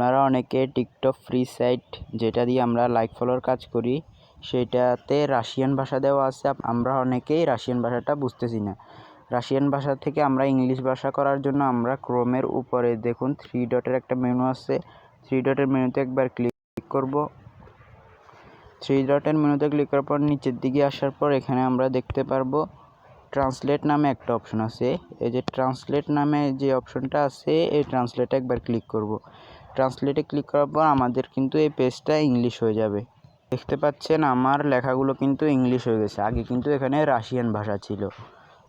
আপনারা অনেকে TikTok free site যেটা দিয়ে আমরা লাইক ফলোর কাজ করি, সেটাতে রাশিয়ান ভাষা দেওয়া আছে। আমরা অনেকেই রাশিয়ান ভাষাটা বুঝতেছি না। রাশিয়ান ভাষা থেকে আমরা ইংলিশ ভাষা করার জন্য আমরা ক্রোমের উপরে দেখুন থ্রি ডটের একটা মেনু আছে। থ্রি ডটের মেনুতে একবার ক্লিক করব। থ্রি ডটের মেনুতে ক্লিক করার পর নিচের দিকে আসার পর এখানে আমরা দেখতে পারব ট্রান্সলেট নামে একটা অপশন আছে। এই যে ট্রান্সলেট নামে যে অপশনটা আছে, এই ট্রান্সলেটে একবার ক্লিক করব। ট্রান্সলেটে ক্লিক করার পর আমাদের কিন্তু এই পেজটা ইংলিশ হয়ে যাবে। দেখতে পাচ্ছেন আমার লেখাগুলো কিন্তু ইংলিশ হয়ে গেছে। আগে কিন্তু এখানে রাশিয়ান ভাষা ছিল।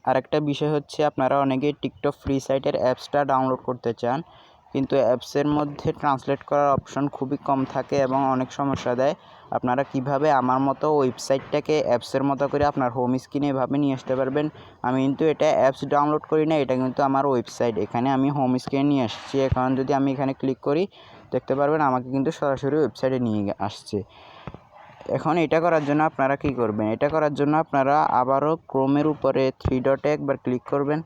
আরেকটা বিষয় হচ্ছে আপনারা অনেকেই টিকটক ফ্রি সাইটের অ্যাপসটা ডাউনলোড করতে চান। কিন্তু অ্যাপসের মধ্যে ট্রান্সলেট করার অপশন খুবই কম থাকে এবং অনেক সমস্যা দেয়। আপনারা কীভাবে আমার মতো ওয়েবসাইটটাকে অ্যাপসের মতো করে আপনার হোম স্ক্রিনে এভাবে নিয়ে আসতে পারবেন? আমি কিন্তু এটা অ্যাপস ডাউনলোড করি না, এটা কিন্তু আমার ওয়েবসাইট এখানে আমি হোম স্ক্রিনে নিয়ে আসছি। এখন যদি আমি এখানে ক্লিক করি, দেখতে পারবেন আমাকে কিন্তু সরাসরি ওয়েবসাইটে নিয়ে আসছে। এখন এটা করার জন্য আপনারা কি করবেন? এটা করার জন্য আপনারা আবারও ক্রোমের উপরে থ্রি ডটে একবার ক্লিক করবেন।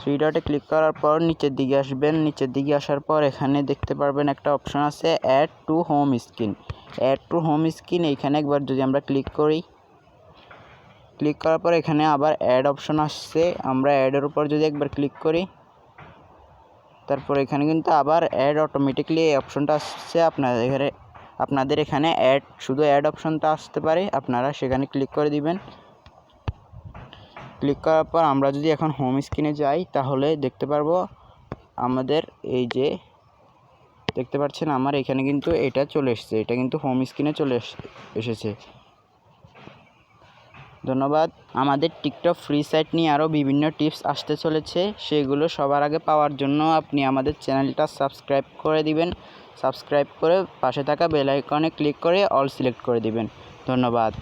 থ্রি ডটে ক্লিক করার পর নিচের দিকে আসবেন। নিচের দিকে আসার পর এখানে দেখতে পারবেন একটা অপশন আছে add to home screen add to home screen এইখানে একবার যদি আমরা ক্লিক করি ক্লিক করার পর এখানে আবার অ্যাড অপশন আসছে। আমরা অ্যাডের উপর যদি একবার ক্লিক করি, তারপর এখানে কিন্তু আবার অ্যাড অটোমেটিকলি এই অপশনটা আসছে। আপনাদের এখানে আপনাদের এখানে অ্যাড শুধু অ্যাড অপশনটা আসতে পারে। আপনারা সেখানে ক্লিক করে দিবেন। ক্লিক করার পর আমরা যদি এখন হোম স্ক্রিনে যাই, তাহলে দেখতে পারব আমাদের এই যে, দেখতে পাচ্ছেন আমার এখানে কিন্তু এটা চলে এসেছে, এটা কিন্তু হোম স্ক্রিনে চলে এস- এসেছে। ধন্যবাদ। আমাদের টিকটক ফ্রি সাইট নিয়ে আরও বিভিন্ন টিপস আসতে চলেছে, সেগুলো সবার আগে পাওয়ার জন্য আপনি আমাদের চ্যানেলটা সাবস্ক্রাইব করে দিবেন। সাবস্ক্রাইব করে পাশে থাকা বেল আইকনে ক্লিক করে অল সিলেক্ট করে দিবেন। ধন্যবাদ।